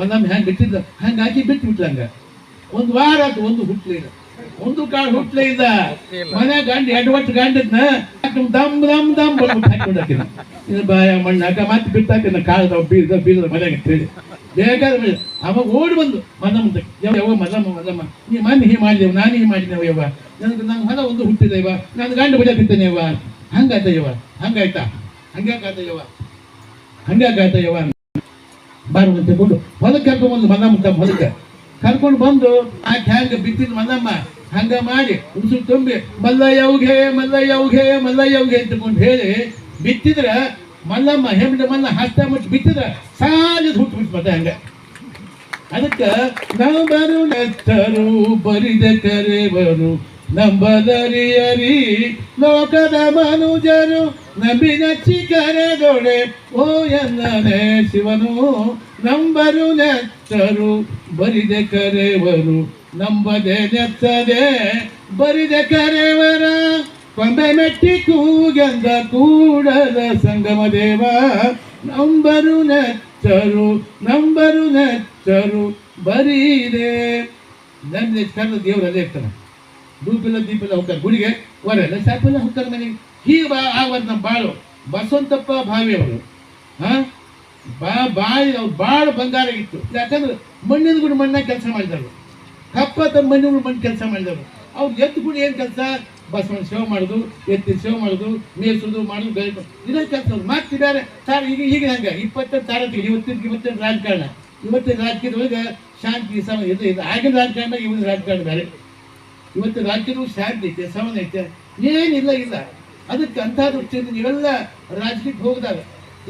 ಮನ ಹೆಂಗೆ ಬಿಟ್ಟಿದ್ದ ಹಂಗೆ ಆಕಿ ಬಿಟ್ಟು ಬಿಟ್ಲಂಗ ಒಂದು ವಾರ ಆತು, ಒಂದು ಹುಟ್ಲೇ ಇಲ್ಲ ಒಂದು ಕಾಳು ಹುಟ್ಲೇ ಇಲ್ಲ. ಮನೆ ಗಂಡ ಎಡವಟ್ಟು ಗಂಡದ್ನ ದಮ್ ದಮ್ ದಮ್ ಬಂದ್ಬಿಟ್ಟು ಇದು ಬಾಯ ಮಣ್ಣು ಹಾಕ ಮತ್ತೆ ಬಿಟ್ಟಾಕಿನ ಕಾಳದ ಬೀದ ಬೀದ ಮನೆಗೆ ಅಂತೇಳಿ ಬೇಕಾದ್ರೆ ಅವಾಗ ಓಡಿ ಬಂದು ಮದಮ್ಮ ಯಾವ ಮದಮ್ಮ ಮದಮ್ಮ ನೀ ಮನೆ ಹೀಗೆ ಮಾಡಿದೆವು ನಾನು ಹೀಗೆ ಮಾಡಿದೆವು ಯವ್ವ. ನನಗೆ ನನ್ನ ಹೊಲ ಒಂದು ಹುಟ್ಟಿದೆ ಇವ ನಾನು ಗಂಡ ಬಿಡಕಿದ್ದೇನೆ ಯವ್ವ. ಹಂಗಾಯ್ತ ಯವ್ವ? ಹಂಗಾಯ್ತಾ? ಹಂಗ್ಯಾಕಾಯ್ತ ಯವ್ವ? ಹಂಗ್ಯಾಕಾಯ್ತ ಯವ್ವ? ಬಾರು ತಗೊಂಡು ಹೊಲಕ್ಕೆ ಕರ್ಕೊಂಡ್ಬಂದು ಮದಮ್ಮ ತಮ್ಮ ಹೊಲಕ್ಕೆ. ಕರ್ಕೊಂಡು ಬಂದು ಆ ಹ್ಯಾಂಗ ಬಿತ್ತಿದ ಮಲ್ಲಮ್ಮ ಹಂಗ ಮಾಡಿ ಉಸು ತುಂಬಿ, ಮಲ್ಲಯ್ಯವ್ಗೆ ಮಲ್ಲಯ್ಯವ್ಗೆ ಮಲ್ಲಯ್ಯವ್ಗೆ ಅಂತಕೊಂಡು ಹೇಳಿ ಬಿತ್ತಿದ್ರ ಮಲ್ಲಮ್ಮ ಹೆಮ್ಮಿದ ಮಲ್ಲ ಹಸ್ತ ಮುಚ್ಚಿ ಬಿತ್ತಿದ್ರ ಸಾಲದ ಹುಟ್ಟು ಬಿಟ್ಟು ಮತ್ತೆ ಹಂಗ. ಅದಕ್ಕೆ ನಾವು ಬರು ನತ್ತರು ಬರಿದ ಕರೆವರು ನಂಬದರಿಯರಿ ಲೋಕದ ಮನುಜರು ನಂಬಿ ನಚ್ಚಿ ಕರೆದೊಡೆ ಓ ಎನ್ನನೆ ಶಿವನು, ನಂಬರು ನೆತ್ತರು, ಬರಿದೆ ಕರೆವರು, ನಂಬದೆ ನೆತ್ತದೆ, ಬರಿದೆ ಕರೆವರ. ಕೊಂಬೆ ಮೆಟ್ಟಿ ಕೂಗೆಂದ ಕೂಡಲ ಸಂಗಮ ದೇವ, ನಂಬರು ನೆಚ್ಚರು ನಂಬರು ನೆಚ್ಚರು ಬರೀದೆ. ನನ್ನ ಕರೆದ ದೇವರಲ್ಲೇ ಇರ್ತಾನೆ. ದೂಪಿಲ್ಲ ದೀಪಿಲ್ಲ ಹೋಗ್ತಾರೆ ಗುಡಿಗೆ ವರೆಲ್ಲ ಸಾಪಿಲ್ಲ ಹೋಗ್ತಾರೆ ಮನೆಗೆ ಹೀಗೆ ಬಾ ಆವತ್ತು ನಮ್ಮ ಬಾಳು. ಬಸವಂತಪ್ಪ ಭಾವಿ ಅವರು ಹಾ ಬಾ, ಬಾಯಿ, ಅವ್ರು ಬಾಳ ಬಂಗಾರ ಇತ್ತು. ಯಾಕಂದ್ರೆ ಮಣ್ಣಿನ ಗುಡಿ ಮಣ್ಣಾಗ ಕೆಲಸ ಮಾಡಿದವರು. ಕಪ್ಪ ತಮ್ಮ ಮಣ್ಣಿನ ಗುಡಿ ಮಣ್ಣು ಕೆಲಸ ಮಾಡಿದವರು. ಅವ್ರು ಎತ್ತು ಗುಡಿ ಏನು ಕೆಲಸ? ಬಸವನ ಸೇವೆ ಮಾಡೋದು, ಎತ್ತಿನ ಸೇವೆ ಮಾಡೋದು, ಮೇಯಿಸೋದು, ಮಾಡೋದು ಬೆಳೆದು ಇದೇ ಕೆಲಸ ಮಾಡ್ತಿದ್ದಾರೆ. ಸಾರ್ ಈಗ ಈಗ ಹಂಗೆ? ಇಪ್ಪತ್ತೈದು ತಾರೀಕಿಗೆ ಇವತ್ತಿನ ಇವತ್ತಿನ ರಾಜಕಾರಣ? ಇವತ್ತಿನ ರಾಜಕೀಯದೊಳಗೆ ಶಾಂತಿ, ಸಮ ಇದು ಇದು ಆಗಿನ ರಾಜಕಾರಣ ಇವತ್ತಿನ ರಾಜಕಾರಣ ಬೇರೆ. ಇವತ್ತು ರಾಜ್ಯನೂ ಸ್ಯಾಡ್ ಐತೆ ಸಮಾನ ಐತೆ, ಏನಿಲ್ಲ ಇಲ್ಲ. ಅದಕ್ಕೆ ಅಂಥ ದೃಷ್ಟಿಯಿಂದ ನೀವೆಲ್ಲ ರಾಜಕೀಯಕ್ಕೆ ಹೋಗಿದಾಗ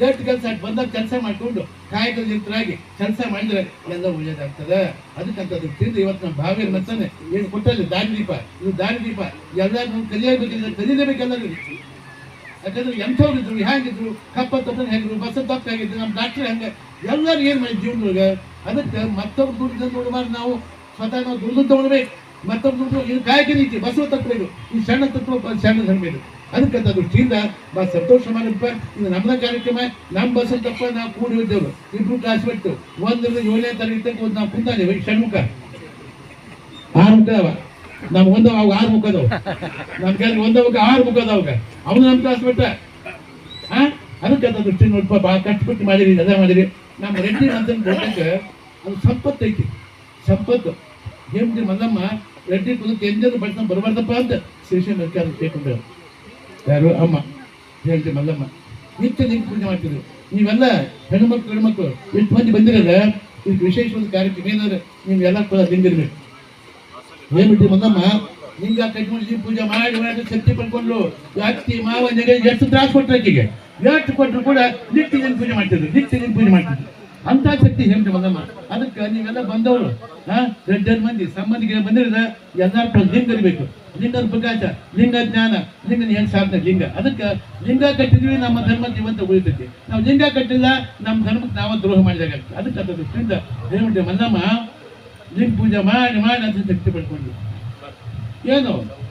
ಎಷ್ಟು ಕೆಲಸ ಬಂದಾಗ ಕೆಲಸ ಮಾಡಿಕೊಂಡು ಕಾಯಕದಿಂತರಾಗಿ ಕೆಲಸ ಮಾಡಿದ್ರೆ ಎಲ್ಲ ಒಳ್ಳೇದಾಗ್ತದೆ. ಅದಕ್ಕಂತ ದೃಷ್ಟಿಯಿಂದ ಇವತ್ತು ನಮ್ಮ ಭಾವಿಯ ಮತ್ತೆ ಏನು ಕೊಟ್ಟಲ್ಲಿ, ದಾರಿದೀಪ, ಇದು ದಾರಿದೀಪ ಎಲ್ಲರೂ ಕಲಿಯಬೇಕಿದ್ರೆ ಕಲಿಯಲೇಬೇಕು ಎಲ್ಲರೂ ಯಾಕಂದ್ರೆ ಎಂಥವ್ರು ಇದ್ರು ಹೇಗಿದ್ರು, ಕಪ್ಪ ತಪ್ಪನ ಹೇಗಿದ್ರು ಬಸ್ ತಪ್ಪ ಹೇಗಿದ್ರು, ನಮ್ಮ ಡಾಕ್ಟರ್ ಹೆಂಗೆ ಎಲ್ಲರೂ ಏನು ಮಾಡಿ ಜೀವನದೊಳಗೆ? ಅದಕ್ಕೆ ಮತ್ತೊಬ್ಬರು ದುಡ್ಡು ನೋಡಬಾರ್ದು ನಾವು ಸ್ವತಃ ನಾವು ದುಡ್ಡು ತಗೊಳ್ಬೇಕು ದುಡ್ಡು ಇದು ಕಾಯಕ ನೀತಿ ಬಸವ ಇದು. ಈ ಸಣ್ಣ ತತ್ವ ಸಣ್ಣ ಅದಕ್ಕೆ ಅದಕ್ಕಂತ ದೃಷ್ಟಿಯಿಂದ ಬಾ ಸಂತೋಷ ಮಾಡಪ್ಪ ಇದು ನಮ್ಮದ ಕಾರ್ಯಕ್ರಮ ನಮ್ಮ ಬಸವ ತಪ್ಪ ನಾವು ಕೂಡಿ ಇದ್ದೇವೆ ಇಬ್ರು ಕ್ಲಾಸ್ ಬಿಟ್ಟು ಒಂದರಿಂದ ಏಳನೇ ತರಗತಿ ಒಂದು ನಾವು ಕುಂತಾದೇವೆ ಷಣ್ಮುಖ. ಆರು ಮುಖ ಅವ. ನಮ್ ಒಂದ ಅವಾಗ ಆರು ಮುಖ ಅದಾವ. ನಮ್ ಕೆಲ ಒಂದವಾಗ ಆರು ಮುಖ ಅದಾವಾಗ ಅವನು ನಮ್ ಕ್ಲಾಸ್ ಬಿಟ್ಟ ಅದಕ್ಕೆ ಅದ ದೃಷ್ಟಿ ನೋಡಪ್ಪ ಭಾಳ ಕಟ್ಬಿಟ್ಟು ಮಾಡಿರಿ ಅದ ಮಾಡಿರಿ. ನಮ್ಮ ರೆಡ್ಡಿ ಅಂತ ಅದು ಸಂಪತ್ತು ಐತಿ ಸಂಪತ್ತು. ಹೇಮ್ತಿ ಮಲ್ಲಮ್ಮ ರೆಡ್ಡಿ ಕುಲಕ್ಕೆ ಎಂಜಲು ಬಡ್ಸ್ಕೊಂಡು பரவாயில்லப்பா ಅಂತ சேஷன் ಸರ್ಕಾರ ಕೇಳ್ಕೊಂಡ್ರು ಯಾರು ಅಮ್ಮ ಹೇಳ್ತಿ ಮಲ್ಲಮ್ಮ ನಿತ್ಯ ನೀವು ಪೂಜೆ ಮಾಡ್ತಿದ್ರು ನೀವೆಲ್ಲ ಹೆಣ್ಮಕ್ಳು ಹೆಣ್ಮಕ್ಳು ಎಷ್ಟು ಮಂದಿ ಬಂದಿರಲ್ಲ ಇದಕ್ಕೆ ವಿಶೇಷವಾದ ಕಾರ್ಯಕ್ರಮ ಏನಾದ್ರೆ ನೀವೆಲ್ಲ ಕೂಡ ಲಿಂಗಿರ್ಬೇಕು ಹೇಳ್ಬಿಟ್ಟು ಮಲ್ಲಮ್ಮ ನಿಂಗ ಕಟ್ಕೊಂಡು ಲಿಂಗ ಪೂಜೆ ಮಾಡಿ ಮಾಡಿ ಶಕ್ತಿ ಪಡ್ಕೊಂಡು ಅತ್ತಿ ಮಾವ ನೆಗೆ ಎಷ್ಟು ತ್ರಾಸ ಕೊಟ್ಟರು ಆಕೆಗೆ ಎಷ್ಟು ಕೊಟ್ಟರು ಕೂಡ ನಿತ್ಯ ಪೂಜೆ ಮಾಡ್ತಿದ್ರು ನಿತ್ಯ ಪೂಜೆ ಮಾಡ್ತಿದ್ರು ಅಂತ ಶಕ್ತಿ ಹೆಂಗ್ ಮದಮ್ಮ ಅದಕ್ಕೆ ನೀವೆಲ್ಲ ಬಂದವರು. ಹಾ? ದೊಡ್ಡ ಮಂದಿ ಸಂಬಂಧಿಗೆ ಬಂದಿರದ ಎಲ್ಲಾರು ಕೂಡ ಲಿಂಗ ಇರಬೇಕು. ಲಿಂಗದ ಪ್ರಕಾಶ, ಲಿಂಗ ಜ್ಞಾನ ಲಿಂಗ ಏನ್ ಸಾಧನೆ ಲಿಂಗ. ಅದಕ್ಕೆ ಲಿಂಗ ಕಟ್ಟಿದ್ವಿ, ನಮ್ಮ ಧರ್ಮ ಜೀವಂತ ಉಳಿತೈತಿ. ನಾವು ಲಿಂಗ ಕಟ್ಟಿಲ್ಲ, ನಮ್ಮ ಧರ್ಮಕ್ಕೆ ನಾವ ದ್ರೋಹ ಮಾಡಿದಾಗ ಅದಕ್ಕೆ ಅದ್ರ ದೃಷ್ಟಿಯಿಂದ ಹೇಳ್ಬಿಟ್ಟು ಮಲ್ಲಮ್ಮ, ಲಿಂಗ ಪೂಜೆ ಮಾಡಿ ಮಾಡಿ ಅಂತ ಶಕ್ತಿ ಪಡ್ಕೊಂಡ್ವಿ. ಏನು?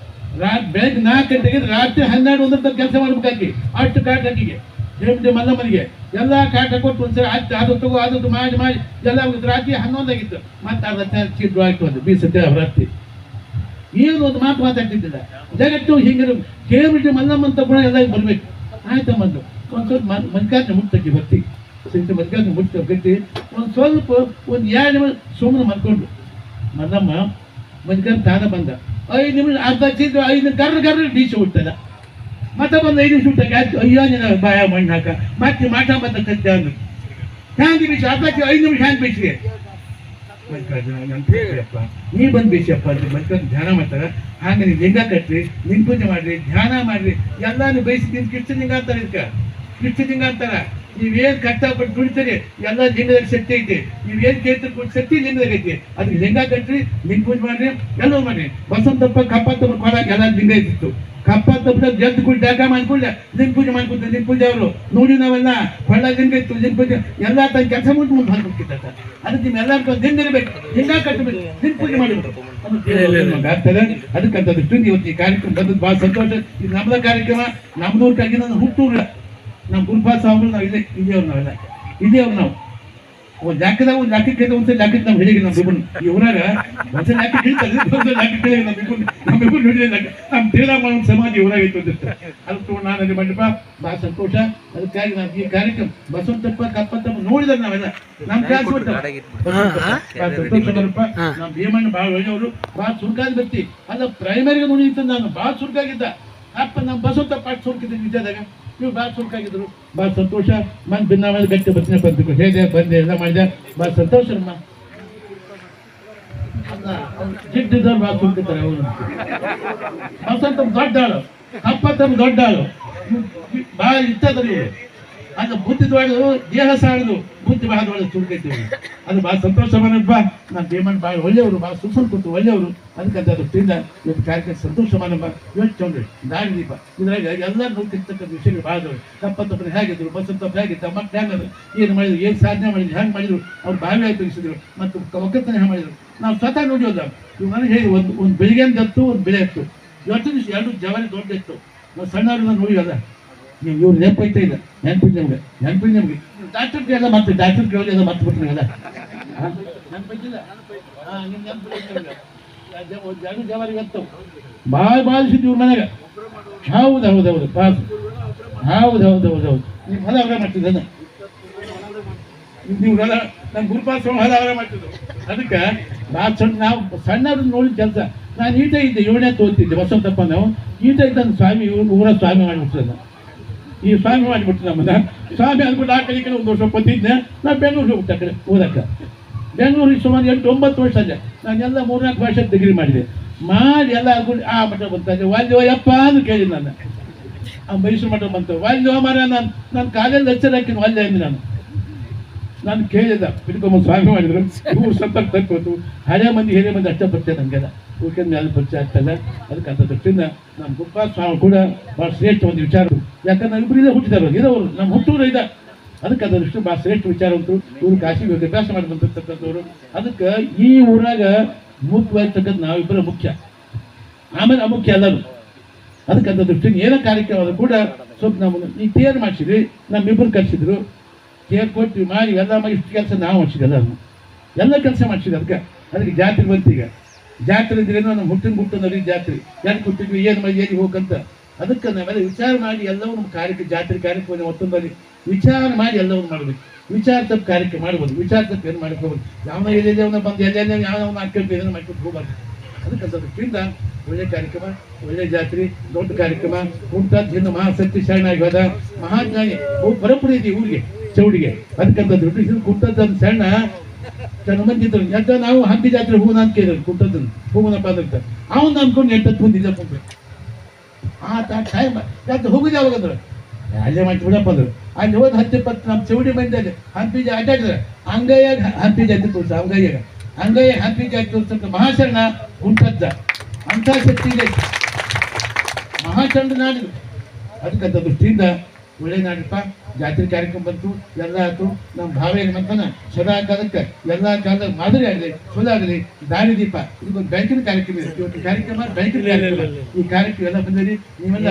ರಾತ್ರಿ ಬೆಳಗ್ಗೆ ನಾಲ್ಕು ಗಂಟೆಗೆ ರಾತ್ರಿ ಹನ್ನೆರಡು ಒಂದರ ಕೆಲಸ ಮಾಡ್ಬೇಕಾಗಿ ಅಷ್ಟು ಕಾಟಿಗೆ ಹೇಳ್ಬಿಟ್ಟು ಮಲ್ಲಮ್ಮನಿಗೆ. ಎಲ್ಲ ಕಾಟ ಕೊಟ್ಟು ಒಂದ್ಸರಿ ಆಯ್ತು, ಅದು ತಗೋ, ಅದು ಮಾಡಿ ಮಾಡಿ. ಎಲ್ಲ. ರಾತ್ರಿ ಹನ್ನೊಂದಾಗಿತ್ತು. ಮತ್ತೆ ಅರ್ಧ ಚೀಟ್ ಆಯ್ತು ಅದು, ಬೀಸತ್ತೆ ರಾತ್ರಿ ಏನು ಒಂದು ಮಾತು ಮಾತಾಡ್ತಿದ್ದಿಲ್ಲ. ಜಗತ್ತು ಹಿಂಗಿರು ಕೇಳ್ಬಿಟ್ಟು ಮಲ್ಲಮ್ಮನ ಅಂತ ಗುಣ ಎಲ್ಲ ಬರ್ಬೇಕು. ಆಯ್ತಮ್ಮಂದು ಒಂದು ಸ್ವಲ್ಪ ಮನ್ಕಾಜ್ಞೆ ಮುಟ್ಟಕ್ಕೆ ಭಕ್ತಿ ಸಿಂಟು ಮನ್ಕಾಜ್ಞೆ ಮುಟ್ಟ ಗಟ್ಟಿ. ಒಂದು ಸ್ವಲ್ಪ, ಒಂದು ಎರಡು ನಿಮಿಷ ಸುಮ್ಮನೆ ಮಲ್ಕೊಂಡು. ಮಲ್ಲಮ್ಮ ಮನ್ಕಂಡ್ ತಾನ ಬಂದ. ಐದು ನಿಮಿಷ, ಅರ್ಧ ಚಿತ್ರ ಐದು ಗರ್ರ ಗರ್ರ ಡಿಶು ಹುಟ್ಟದ ಮತ್ತೆ ಬಂದು ಐದು ಊಟಕ್ಕೆ ಆಯ್ತು. ಅಯ್ಯೋ ನಿನ್ನ ಬಾಯ ಮಣ್ಣು ಹಾಕ ಮತ್ತೆ ಮಾಟ ಮತ್ತೆ ಕತ್ತೆ ಅಂದ್ರು ಹ್ಯಾಂಗೆ ಬೀಸಿ ಅದಕ್ಕೆ ಐದು ನಿಮಿಷ ಹ್ಯಾಂಗೆ ಬಿಸಿಗೆ ನೀ ಬಂದ್ ಬೇಸಿಯಪ್ಪ ಅಂತ ಮತ್ತೊಂದು ಧ್ಯಾನ ಮಾಡ್ತಾರ. ಹಂಗೆ ನೀವು ಲಿಂಗ ಕಟ್ಟ್ರಿ ನಿನ್ ಪೂಜೆ ಮಾಡ್ರಿ, ಧ್ಯಾನ ಮಾಡ್ರಿ. ಎಲ್ಲಾನು ಬೈಸಿ ನಿನ್ ಕೃಷ್ಣ ಲಿಂಗ ಅಂತಾರ ಇದಕ್ಕ. ಕೃಷ್ಣ ಲಿಂಗ ಅಂತಾರ. ನೀವೇನ್ ಕಷ್ಟಪಟ್ಟು ದುಡಿತೀರಿ ಎಲ್ಲ ಲಿಂಗದಲ್ಲಿ ಶಕ್ತಿ ಐತಿ. ನೀವೇನ್ ಕೇಳ್ತಿರ್ ಶಕ್ತಿ ಲಿಂಗದಾಗ ಐತಿ. ಅದಕ್ಕೆ ಲಿಂಗ ಕಟ್ರಿ ಲಿಂಗ ಪೂಜೆ ಮಾಡ್ರಿ ಎಲ್ಲವೂ ಮಾಡ್ರಿ. ಬಸವಂತಪ್ಪ ಕಪ್ಪತ್ತಪ್ಪ ಕೊಡಾಕ ಎಲ್ಲ ಲಿಂಗ ಐತಿತ್ತು ಕಪ್ಪ ತಪ್ಪದ ಜದ್ದು ಕುಡಿ ಜಾಗ ಮಾಡ್ಕೊಳ್ಳ ಲಿಂಗ ಪೂಜೆ ಮಾಡ್ಕೊತ ಲಿಂಗ ಪೂಜೆ ಅವರು. ನೋಡಿ ನಾವೆಲ್ಲ ಕೊಳ್ಳ ಲಿಂಗ ಇತ್ತು ಲಿಂಗ ಪೂಜೆ. ಎಲ್ಲ ತನ್ನ ಕೆಲಸ ಮುಂದೆ ಮುಂದೆ ಹಾಕ್ಬೇಕಿತ್ತ ಅದಕ್ಕೆ ನಿಮ್ಮೆಲ್ಲರೂ ಲಿಂಗ ಇರಬೇಕು. ಲಿಂಗ ಕಟ್ಟಬೇಕು ಲಿಂಗ ಪೂಜೆ ಮಾಡಬೇಕು. ಆಗ್ತದೆ ಅದಕ್ಕಂತ ದೃಷ್ಟಿಯಿಂದ ಇವತ್ತು ಈ ಕಾರ್ಯಕ್ರಮ ಬಂದದ್ದು ಬಹಳ ಸಂತೋಷ. ಇದು ನಮ್ದ ಕಾರ್ಯಕ್ರಮ. ನಮ್ಮದೂರ್ಗಾಗಿ ನಾನು ಹುಟ್ಟೂರ. ನಮ್ಮ ಗುರುಪಾದ ಸ್ವಾಮಿಗಳು ನಾವು ಇದೇ ಇದೇವ್ರು ನಾವೆಲ್ಲ ಇದೇವ್ರು ನಾವು. ಒಂದು ಲೆಕ್ಕದಾಗ ಒಂದು ಲೆಕ್ಕಕ್ಕೆ ಒಂದ್ಸಲ ಲೆಕ್ಕಕ್ಕೆ ನಾವು ಹಿಡಿಗೆ ನಮ್ಮ ಬಿಬ್ಬನ್ ಈ ಊರಾಗ ಒಂದ್ಸಲ ಲೆಕ್ಕ ಹಿಡಿತಲ್ಲ ಒಂದ್ಸಲ ಲೆಕ್ಕ ಹಿಡಿಗೆ ನಮ್ಮ ಬಿಬ್ಬನ್ ನಮ್ಮ ಬಿಬ್ಬನ್ ಹಿಡಿದ ಲೆಕ್ಕ ನಮ್ಮ ತೀರಾಮ ಒಂದು ಸಮಾಜ ಊರಾಗ ಇತ್ತು ಅಂತ ಅದಕ್ಕೆ ನಾನು ಅಲ್ಲಿ ಮಂಟಪ ಭಾಳ ಸಂತೋಷ ಅದಕ್ಕಾಗಿ ನಾವು ಈ ಕಾರ್ಯಕ್ರಮ ಬಸವಂತಪ್ಪ ಕಪ್ಪತ್ತಪ್ಪ ನೋಡಿದ್ರೆ ನಾವೆಲ್ಲ. ನಮ್ಮ ಕ್ಲಾಸ್ ಬಿಟ್ಟು ನಮ್ಮ ಭೀಮಣ್ಣ ಭಾಳ ಒಳ್ಳೆಯವರು ಭಾಳ ಸುರ್ಕಾದ ವ್ಯಕ್ತಿ ಅಲ್ಲ ಪ್ರೈಮರಿಗೆ ನೋಡಿತ್ತು ನಾನು ಭಾಳ ಸುರ್ಕಾಗಿದ್ದ. ಅಪ್ಪ ನಮ್ಮ ಬಸವಂತಪ್ಪ ಸುರ್ಕಿದ್ದೆ ನಿಜದಾಗ ನೀವು ಭಾಳ ಸುರ್ಕಾಗಿದ್ರು ಭಾಳ ಸಂತೋಷ. ಮನ್ ಭಿನ್ನ ಗಟ್ಟಿ ಬರ್ತೀನಿ ಬಂದಿದ್ರು ಹೇಗೆ ಬಂದೆ, ಎಲ್ಲ ಮಾಡಿದೆ. ಭಾಳ ಸಂತೋಷ ನಮ್ಮ ಜಿಡ್ಡಿದ್ದವ್ರು ಭಾಳ ಸುರ್ಕಿದ್ದಾರೆ ಅವರು ಬಸವಂತಪ್ಪ ದೊಡ್ಡ ಆಳು. ಅಪ್ಪ ತಮ್ಮ ದೊಡ್ಡ ಆಳು. ಭಾಳ ಇಷ್ಟ ಅದು ಬುದ್ಧಿ ದೊಡ್ಡದು ದೇಹ ಸಾರದು ಬುದ್ಧಿ ಬಹಳ ಒಳ್ಳೆ ಸುರ್ಕೈತಿ ಅದು ಭಾಳ ಸಂತೋಷ ಮಾನಪ್ಪ ನಾನು ಭೀಮನ್ ಭಾಳ ಒಳ್ಳೆಯವರು, ಭಾಳ ಸುಸಂಸ್ಕೃತ ಒಳ್ಳೆಯವರು. ಅದಕ್ಕಂತ ದೃಷ್ಟಿಯಿಂದ ಇವತ್ತು ಕಾರ್ಯಕ್ರಮ ಸಂತೋಷ ಮಾನಪ್ಪ ಇವತ್ತು ದಾರಿ ದೀಪ ಇದ್ರಾಗ ಎಲ್ಲ ನೋಡ್ತಿರ್ತಕ್ಕಂಥ ವಿಷಯಗಳು ಭಾಳ ಅದಾವೆ ತಪ್ಪತ್ತಪ್ಪ ಹೇಗಿದ್ರು ಬಸಂತಪ್ಪ ಹೇಗಿದ್ದ ಮತ್ತೆ ಹೆಂಗದು ಏನು ಮಾಡಿದ್ರು, ಏನು ಸಾಧನೆ ಮಾಡಿದ್ರು, ಹೆಂಗೆ ಮಾಡಿದ್ರು, ಅವ್ರು ಬಾವಿಯಾಗಿ ತಿಳಿಸಿದ್ರು, ಮತ್ತು ಒಕ್ಕತನ ಹೆಂಗೆ ಮಾಡಿದ್ರು. ನಾವು ಸ್ವತಃ ನೋಡಿವಲ್ಲ ಇವ್ ನನಗೆ ಹೇಳಿ, ಒಂದು ಒಂದು ಬೆಳಿಗ್ಗೆ ಒಂದು ಬೆಳೆ ಇತ್ತು ಇವತ್ತು ದಿವಸ ಎರಡು ಜವಾರಿ ದೊಡ್ಡ ಇತ್ತು ನಾವು ಸಣ್ಣವ್ರನ್ನ ನೀವು ಇವ್ರು ನೆನಪೈತಾ ಇಲ್ಲ ನೆನಪಿಲ್ಲ ನಿಮ್ಗೆ. ನೆನಪಿಲ್ಲ ನಿಮ್ಗೆ. ಡಾಕ್ಟರ್ ಎಲ್ಲ ಮತ್ತೆ ಡಾಕ್ಟರ್ ಕೇಳಿ ಎಲ್ಲ ಮತ್ತೆ ಬಿಟ್ರಿ ಎಲ್ಲ. ನೆನಪೈತಿಲ್ಲ ಎತ್ತು ಭಾಳ ಭಾಳ ಇವ್ರ ಮನೆಗೆ. ಹೌದು ಹೌದು ಹೌದು, ಪಾಸ್. ಹೌದು ಹೌದು ಹೌದು ಹೌದು. ನೀವು ಹೊಲ ಅವರೇ ಮಾಡ್ತಿದ್ದಾನೆ ನೀವು ಹೊಲ ನಮ್ಮ ಗುರುಪಾಸ್ ಹೊಲ ಅವರೇ ಮಾಡ್ತಿದ್ರು. ಅದಕ್ಕೆ ಭಾಳ ಸಣ್ಣ ನಾವು ಸಣ್ಣವ್ರನ್ನ ನೋಡಿದ ಕೆಲಸ. ನಾನು ಈಟ ಇದ್ದೆ, ಏಳನೇ ತೋತಿದ್ದೆ ಬಸವಂತಪ್ಪ ನಾವು ಈಟ ಇದ್ದ ಸ್ವಾಮಿ, ಇವ್ರು ಊರ ಸ್ವಾಮಿ ಮಾಡಿಬಿಟ್ರೆ ಈ ಸ್ವಾಮಿ ಮಾಡಿಬಿಟ್ಟು ನಮ್ಮನ್ನ ಸ್ವಾಮಿ ಅಂದ್ಬಿಟ್ಟು ಆ ಕಡೆ ಕಡೆ ಒಂದು ವರ್ಷ ಬಂದಿದ್ದೆ ನಾನು ಬೆಂಗಳೂರಿಗೆ ಹೋಗ್ತಾ ಕಡೆ ಓದಕ್ಕೆ ಬೆಂಗಳೂರಿಗೆ ಸುಮಾರು ಎಂಟು ಒಂಬತ್ತು ವರ್ಷ ಅಲ್ಲೇ ನಾನೆಲ್ಲ ಮೂರ್ನಾಲ್ಕು ವರ್ಷ ಡಿಗ್ರಿ ಮಾಡಿದೆ. ಮಾಡಿ ಎಲ್ಲ ಅಂದ್ಬಿಟ್ಟು ಆ ಮಠ ಬಂತಂದೆ ವಾಲ್ಯೋ ಯಪ್ಪ ಅಂತ ಕೇಳಿ ನಾನು. ಆ ಮೈಸೂರು ಮಠ ಬಂತು. ವಾಲ್ಯೋ ಮರ, ನಾನು ನಾನು ಕಾಲೇಜ್ ಲೆಕ್ಚರ್ ಹಾಕಿನ ವಾಲ್ಯ ಅಂದೆ ನಾನು. ನಾನು ಕೇಳಿದ ಬಿಡ್ಕೊಂಬ ಸ್ವಾಮಿ ಮಾಡಿದ್ರು. ಇವ್ರು ಸ್ವಲ್ಪ ತಕ್ಕೋತು ಹಳೆ ಮಂದಿ, ಹಿರಿಯ ಮಂದಿ ಅಷ್ಟೇ ಬರ್ತೇನೆ ನನಗೆಲ್ಲ. ಉಳ್ಕೊಂಡ ಮೇಲೆ ಪರಿಚಯ ಆಗ್ತಲ್ಲ ಅದಕ್ಕೆ ಅಂತ ದೃಷ್ಟಿಯಿಂದ ನಮ್ಮ ಗುಪ್ಪ ಸ್ವಾಮಿ ಕೂಡ ಭಾಳ ಶ್ರೇಷ್ಠ ಒಂದು ವಿಚಾರ ಯಾಕಂದ್ರೆ ಇಬ್ಬರು ಇದೇ ಹುಟ್ಟಿದವರು, ಇರೋರು, ನಮ್ಮ ಹುಟ್ಟೂರು ಇದೆ. ಅದಕ್ಕೆ ಅದ್ರ ದೃಷ್ಟಿ ಭಾಳ ಶ್ರೇಷ್ಠ ವಿಚಾರ ಉಂಟು. ಇವರು ಕಾಶಿ ಅಭ್ಯಾಸ ಮಾಡಿ ಬಂದಿರ್ತಕ್ಕಂಥವ್ರು ಅದಕ್ಕೆ ಈ ಊರಾಗ ಮುಖ್ಯವಾಗಿರ್ತಕ್ಕಂಥ ನಾವಿಬ್ಬರು ಮುಖ್ಯ. ಆಮೇಲೆ ಅಮುಖ್ಯ ಎಲ್ಲರೂ. ಅದಕ್ಕಂತ ದೃಷ್ಟಿಯಿಂದ ಏನೋ ಕಾರ್ಯಕ್ರಮ ಕೂಡ ಸ್ವಲ್ಪ ನಮ್ಮನ್ನು ಈ ತೇರು ಮಾಡಿಸಿದ್ರಿ ನಮ್ಮಿಬ್ಬರು ಕರೆಸಿದ್ರು. ತೇರು ಕೊಟ್ಟು ಮಾಡಿ, ಎಲ್ಲ ಮಾಡಿ, ಇಷ್ಟು ಕೆಲಸ ನಾವು ಮಾಡಿಸಿದ್ವಿ ಎಲ್ಲರೂ ಎಲ್ಲ ಕೆಲಸ ಮಾಡಿಸಿದ್ವಿ ಅದಕ್ಕೆ. ಅದಕ್ಕೆ ಜಾತ್ರೆ ಬಂತು ಈಗ ಜಾತ್ರೆ ಇದ್ರೆ ನಮ್ಮ ಹುಟ್ಟಿನ ಹುಟ್ಟಿನವ್ರಿಗೆ ಜಾತ್ರೆ. ಯಾಕೆ ಕೊಟ್ಟಿದ್ವಿ ಏನು ಮಾಡಿ ಏನು ಹೋಗಂತ. ಅದಕ್ಕೆ ನಾವೆಲ್ಲ ವಿಚಾರ ಮಾಡಿ ಎಲ್ಲವೂ ನಮ್ಮ ಕಾರ್ಯಕ್ಕೆ, ಜಾತ್ರೆ ಕಾರ್ಯಕ್ರಮ ಮತ್ತೊಂದಲ್ಲಿ ವಿಚಾರ ಮಾಡಿ ಎಲ್ಲವನ್ನು ಮಾಡಬೇಕು. ವಿಚಾರ ತಪ್ಪು ಕಾರ್ಯಕ್ರಮ ಮಾಡ್ಬೋದು. ವಿಚಾರ ತಪ್ಪು ಏನು ಮಾಡ್ಕೋಬೋದು ಯಾವನ ಯಾವನ ಎಲ್ಲೆಲ್ಲವನ್ನ ಬಂದು ಎಲ್ಲೆಲ್ಲ ಯಾವ ಹಾಕ್ಕೊಂಡು ಇದನ್ನು ಮಾಡ್ಕೊಂಡು ಹೋಗ್ಬಾರ್ದು. ಅದಕ್ಕೆ ಅದಕ್ಕಿಂತ ಒಳ್ಳೆ ಕಾರ್ಯಕ್ರಮ, ಒಳ್ಳೆ ಜಾತ್ರೆ, ದೊಡ್ಡ ಕಾರ್ಯಕ್ರಮ. ಉಂಟಾದ ಹಿಂದೆ ಮಹಾಶಕ್ತಿ ಶರಣಾಗಿ ಆಗಿವಾದ ಮಹಾಜ್ಞಾನಿ. ಬಹು ಪರಂಪರೆ ಇದೆ ಊರಿಗೆ, ಚೌಡಿಗೆ. ಅದಕ್ಕಂತ ದೊಡ್ಡ ಹಿಂದೆ ಕುಂಟದ್ದು ಸಣ್ಣ ಸಣ್ಣ ಮಂದಿ ಇದ್ರು ಯಾಕ ನಾವು ಹಂಪಿ ಜಾತ್ರೆ ಹೂವನ ಅಂತ ಕೇಳಿದ್ರು ಕುಂಟದನ್ ಹೂವನಪ್ಪ ಅಂತ ಅವನ್ ಅನ್ಕೊಂಡು ಎಂಟತ್ತು ಮಂದಿ ಇಲ್ಲ ಕುಂಟ್ರು ಆ ಟೈಮ್ ಯಾಕೆ ಹೋಗುದು ಯಾವಾಗ ಅಂದ್ರೆ ಅಲ್ಲೇ ಮಾಡಿ ಬಿಡಪ್ಪ ಅಂದ್ರು ಅಲ್ಲಿ ಹೋದ್ ಹತ್ತು ಇಪ್ಪತ್ತು ನಮ್ಮ ಚೌಡಿ ಮಂದಿ ಹಂಪಿ ಅಡ್ಡಾಡಿದ್ರೆ ಅಂಗೈಯಾಗ ಹಂಪಿ ಜಾತಿ ತೋರಿಸ ಅಂಗೈಯಾಗ ಅಂಗಯ್ಯ ಹಂಪಿ ಜಾತಿ ತೋರ್ಸಂತ ಮಹಾಶರಣ ಉಂಟದ್ದ ಅಂತ ಶಕ್ತಿ ಇದೆ ಮಹಾಚಂಡ ನಾಡಿದ್ರು ಅದಕ್ಕಂತ ದೃಷ್ಟಿಯಿಂದ ಒಳ್ಳೆ ನಾಡಪ್ಪ ಜಾತ್ರೆ ಕಾರ್ಯಕ್ರಮ ಬಂತು ಎಲ್ಲ ಆಯ್ತು. ನಮ್ಮ ಭಾವ ಏನು ಮಾಡ್ತಾನ ಸದಾ ಕಾಲಕ್ಕೆ ಎಲ್ಲ ಕಾಲದ ಮಾದರಿ ಆಗಲಿ ಚಲೋ ಆಗಲಿ. ದಾರಿ ದೀಪ. ಇದೊಂದು ಬ್ಯಾಂಕಿನ ಕಾರ್ಯಕ್ರಮ ಇದೆ. ಇವತ್ತು ಕಾರ್ಯಕ್ರಮ ಬ್ಯಾಂಕಿನ ಕಾರ್ಯಕ್ರಮ. ಈ ಕಾರ್ಯಕ್ರಮ ಎಲ್ಲ ಬಂದಿರಿ. ನೀವೆಲ್ಲ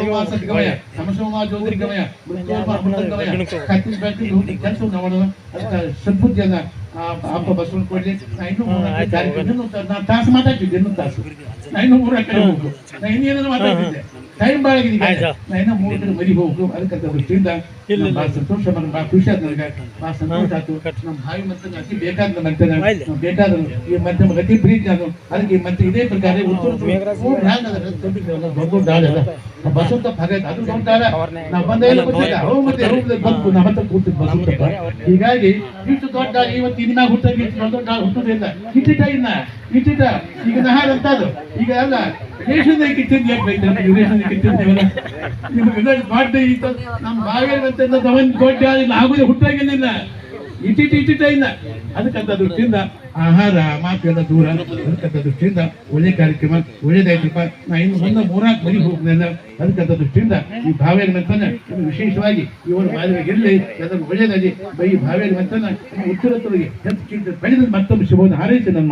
ಗಮಯ. ಸದ್ಗಮಯ ಸಮಸೋಮ ಜ್ಯೋತಿರ್ಗಮಯ ಮೃತ್ಯೋಮ ಅಮೃತಗಮಯ ಕತ್ತಿನ ಬ್ಯಾಂಕಿಗೆ ಹೋಗಿ ಕೆಲಸ ಮಾಡೋಣ ಅದಕ್ಕೆ ಸದ್ಬುದ್ಧಿಯನ್ನ ಅಪ್ಪ ಬಸವನ್ ಕೊಡ್ಲಿ. ನಾ ಇನ್ನೂ ತಾಸು. ಮಾತಾಡ್ತಿದ್ದೆ ಇನ್ನೂ ತಾಸು. ನಾ ಇನ್ನೂ ಮೂರ ಕಡೆ ಹೋಗ್ಬೇಕು ನಾ ಇನ್ನೇನೋ ಮಾತಾಡ್ತಿದ್ದೆ. ಟೈಮ್ ಭಾಳ ಆಗಿದೆ ಈಗ. ನಾ ಇನ್ನೂ ಮೂರು ಕಡೆ ಮರಿ ಹೋಗ್ಬೇಕು ಅದಕ್ಕಂತ ಭಾಳ ಸಂತೋಷ ಬಂದ್ ಭಾಳ ಖುಷಿ ಆಯ್ತು ನನಗೆ ಭಾಳ ಸಂತೋಷ ಆಯ್ತು. ನಮ್ಮ ಭಾವಿ ಮತ್ತೆ ಅತಿ ಬೇಕಾದ ಮಂತನ ಬೇಕಾದ್ರು ಈ ಮತ್ತೆ ನಮ್ಗೆ ಅತಿ ಪ್ರೀತಿ ನಾನು ಅದಕ್ಕೆ ಮತ್ತೆ ಇದೇ ಪ್ರಕಾರ ಉತ್ತರ ಮೂರು ಹ್ಯಾಂಗ್ ಅದ. ದೊಡ್ಡ ದೊಡ್ಡ ದಾಳ ಅದ. ಬಸವಂತ ಭಾಗ ಐತೆ ಅದು ದೊಡ್ಡ ನಾವು ಬಂದೇ ಇಲ್ಲ ಗೊತ್ತಿಲ್ಲ. ಅವು ಮತ್ತೆ ಬಂತು ನಮ್ಮ ಹತ್ರ ಕೂತಿದ್ದು ಬಸವಂತಪ್ಪ. ಹೀಗಾಗಿ ಇಷ್ಟು ದೊಡ್ಡ ಇವತ್ತು ಇನ್ನ ಹುಟ್ಟಾಗಿ ಇಷ್ಟು ದೊಡ್ಡ ಹುಟ್ಟುದಿಲ್ಲ ಇಟ್ಟಿಟ ಇನ್ನ. ಇಟ್ಟಿಟ. ಈಗ ನಹಾರ ಅಂತ ಅದು. ಈಗ ಅಲ್ಲ ರೇಷನ್ ಕಿಚನ್ ಬೈತಾರೆ ರೇಷನ್ ಕಿತ್ತಿದ್ದೇವಲ್ಲ ನಿಮ್ಗೆ ದೊಡ್ಡ ಇತ್ತು. ನಮ್ಮ ಬಾವಿಯಲ್ಲಿ ಅಂತ ಒಂದು ದೊಡ್ಡ ಆಗುದೇ ಹುಟ್ಟಾಗಿಲ್ಲ ಇಟ್ಟಿಟ್ಟು ಇಟ್ಟಿಟ ಇಲ್ಲ ಅದಕ್ಕಂತ ದೃಷ್ಟಿಯಿಂದ ಆಹಾರ ಮಾತು ಎಲ್ಲ ದೂರ. ಅದಕ್ಕಂತ ದೃಷ್ಟಿಯಿಂದ ಒಳ್ಳೆ ಕಾರ್ಯಕ್ರಮ ಒಳ್ಳೇದಾಯ್ತಪ್ಪ ನಾ ಇನ್ನು ಮುಂದೆ ಮೂರಾಕ್ ಮನೆಗೆ ಹೋಗ್ಲಿಲ್ಲ ಅದಕ್ಕಂತ ದೃಷ್ಟಿಯಿಂದ ಈ ಇನ್ನು ವಿಶೇಷವಾಗಿ ಇವರು ಬಾಲಿಗೆ ಇರಲಿ ಒಳ್ಳೇದಾಗಿ ಈ ಭಾವೇನ ಮಂತನ ಉತ್ತರತ್ತರಿಗೆ ಹೆಚ್ಚು ಬೆಳೆದ ಮತ್ತೊಂದು ಶುಭವನ್ನು ಹಾರೈಸಿ ನಾನು